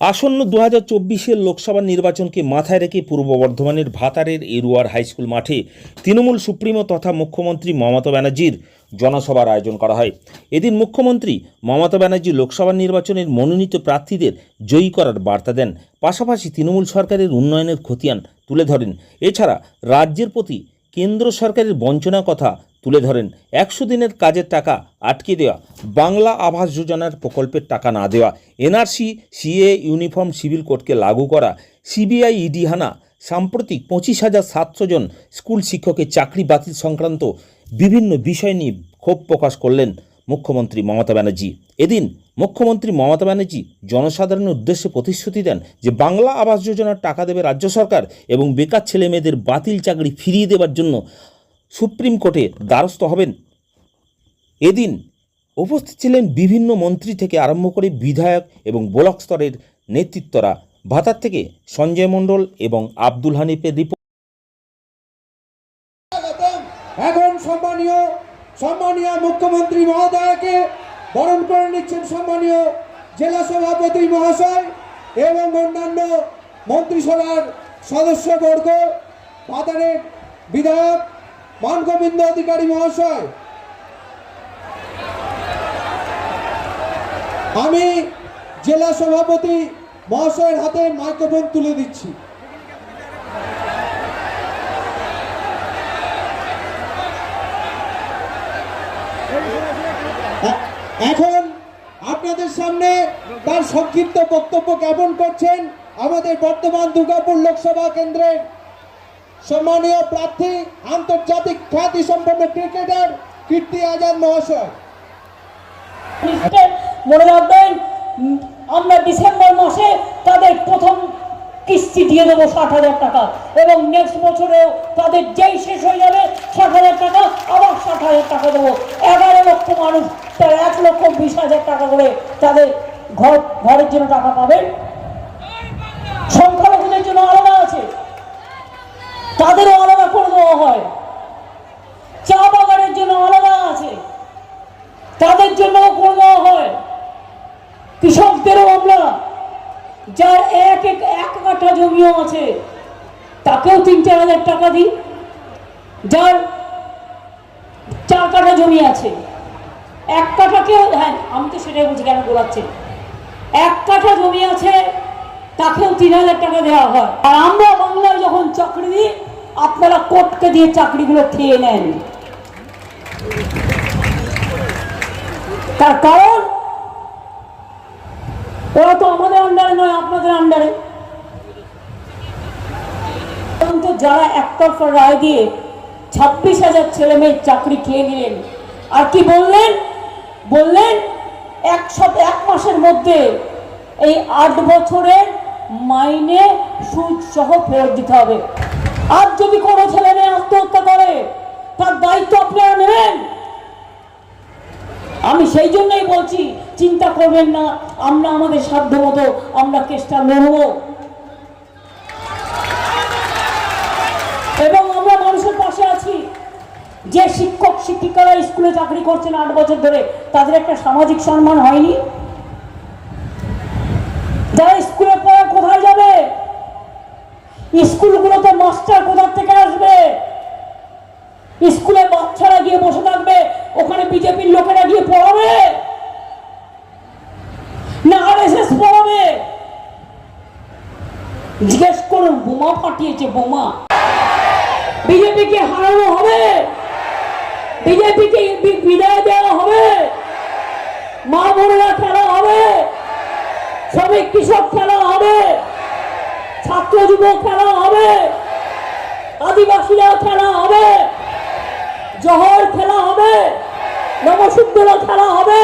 আসন্ন দু হাজার চব্বিশের লোকসভা নির্বাচনকে মাথায় রেখে পূর্ব বর্ধমানের ভাতারের এরুয়ার হাইস্কুল মাঠে তৃণমূল সুপ্রিমো তথা মুখ্যমন্ত্রী মমতা ব্যানার্জির জনসভার আয়োজন করা হয়। এদিন মুখ্যমন্ত্রী মমতা ব্যানার্জি লোকসভা নির্বাচনের মনোনীত প্রার্থীদের জয়ী করার বার্তা দেন। পাশাপাশি তৃণমূল সরকারের উন্নয়নের খতিয়ান তুলে ধরেন। এছাড়া রাজ্যের প্রতি কেন্দ্র সরকারের বঞ্চনা কথা তুলে ধরেন। একশো দিনের কাজের টাকা আটকে দেওয়া, বাংলা আবাস যোজনার প্রকল্পের টাকা না দেওয়া, এনআরসি, সিএ ইউনিফর্ম সিভিল কোডকে লাগু করা, সিবিআই ইডি হানা, সাম্প্রতিক পঁচিশ হাজার সাতশো জন স্কুল শিক্ষকের চাকরি বাতিল সংক্রান্ত বিভিন্ন বিষয় নিয়ে ক্ষোভ প্রকাশ করলেন মুখ্যমন্ত্রী মমতা ব্যানার্জি। এদিন মুখ্যমন্ত্রী মমতা ব্যানার্জি জনসাধারণের উদ্দেশ্যে প্রতিশ্রুতি দেন যে বাংলা আবাস যোজনার টাকা দেবে রাজ্য সরকার এবং বেকার ছেলে মেয়েদের বাতিল চাকরি ফিরিয়ে দেওয়ার জন্য সুপ্রিম কোর্টে দ্বারস্থ হবেন। এদিন উপস্থিত ছিলেন বিভিন্ন মন্ত্রী থেকে আরম্ভ করে বিধায়ক এবং ব্লক স্তরের নেতৃত্বরা। ভাতার থেকে সঞ্জয় মণ্ডল এবং আব্দুল হানিফের রিপোর্ট। এখন সম্মানীয় সম্মানীয় মুখ্যমন্ত্রী মহোদয়কে বরণ করে নিচ্ছেন সম্মানীয় জেলা সভাপতি মহাশয় এবং অন্যান্য মন্ত্রিসভার সদস্যবর্গ বাজারের বিধায়ক মানগোবিন্দ অধিকারী মহাশয়। আমি জেলা সভাপতি মহাশয়ের হাতে মাইক্রোফোন তুলে দিচ্ছি। এখন আপনাদের সামনে তার সংক্ষিপ্ত বক্তব্য জ্ঞাপন করছেন আমাদের বর্তমান দুর্গাপুর লোকসভা কেন্দ্রের সম্মানীয় প্রার্থী আন্তর্জাতিক খ্যাতি সম্পন্ন ক্রিকেটার কীর্তি আজাদ মহাশয়। মনে রাখবেন আমরা ডিসেম্বর মাসে তাদের প্রথম কিস্তি দিয়ে দেবো ষাট হাজার টাকা এবং নেক্সট বছরেও তাদের যেই শেষ হয়ে যাবে ষাট হাজার টাকা, আবার ষাট হাজার টাকা দেবো। এগারো লক্ষ মানুষ তার এক লক্ষ বিশ হাজার টাকা করে তাদের ঘর, ঘরের জন্য টাকা পাবেন সংখ্যালঘুদের জন্য আলাদা আছে তাদেরও আলাদা করে দেওয়া হয় চা বাগানের জন্য আলাদা আছে জন্য করে হয়। কৃষকদেরও আমরা, যার এক এক এক কাঠা জমিও আছে, তাকেও তিন চার হাজার টাকা দিই। যার চার কাঠা জমি আছে, এক কাঠাকেও হ্যাঁ আমি তো সেটাই বুঝি কেন বলাচ্ছি এক কাঠা জমি আছে, তাকেও তিন হাজার টাকা দেওয়া হয়। আর আমরা বাংলায় যখন চাকরি দিই, আপনারা কোর্টকে দিয়ে চাকরিগুলো খেয়ে নেন। তার কারণ? ওরা তো আমাদের আন্ডারে নয়, আপনাদের আন্ডারে যারা একতরফা রায় দিয়ে ছাব্বিশ হাজার ছেলে মেয়ের চাকরি খেয়ে নিলেন, আর কি বললেন? বললেন, এক এক মাসের মধ্যে এই আট বছরের মাইনে সুদ সহ ফেরত দিতে হবে। আর যদি কোনো ছেলে মেয়ে আত্মহত্যা করে, তার দায়িত্ব আপনারা নেবেন। আমি সেই জন্যই বলছি, চিন্তা করবেন না, আমরা আমাদের সাধ্য মতো আমরা কেসটা লড়ব। এবং আমরা মানুষের পাশে আছি। যে শিক্ষক, শিক্ষিকারা স্কুলে চাকরি করছেন আট বছর ধরে, তাদের একটা সামাজিক সম্মান হয়নি? যারা স্কুলে পড়া কোথায় যাবে? স্কুলগুলোতে মাস্টার কোথা থেকে আসবে? স্কুলে বাচ্চারা গিয়ে বসে থাকবে, ওখানে বিজেপির লোকেরা গিয়ে পড়াবে। না আর এস পড়াবে। জিজ্ঞেস করুন, বোমা ফাটিয়েছে, বোমা। বিজেপিকে হারানো হবে। বিজেপিকে বিদায় দেওয়া হবে। মা বোনেরা খেলা হবে। শ্রমিক কৃষক খেলা হবে। ছাত্র যুবক খেলা হবে। আদিবাসীরা খেলা হবে। জহর খেলা হবে। নবসুন্দর খেলা হবে।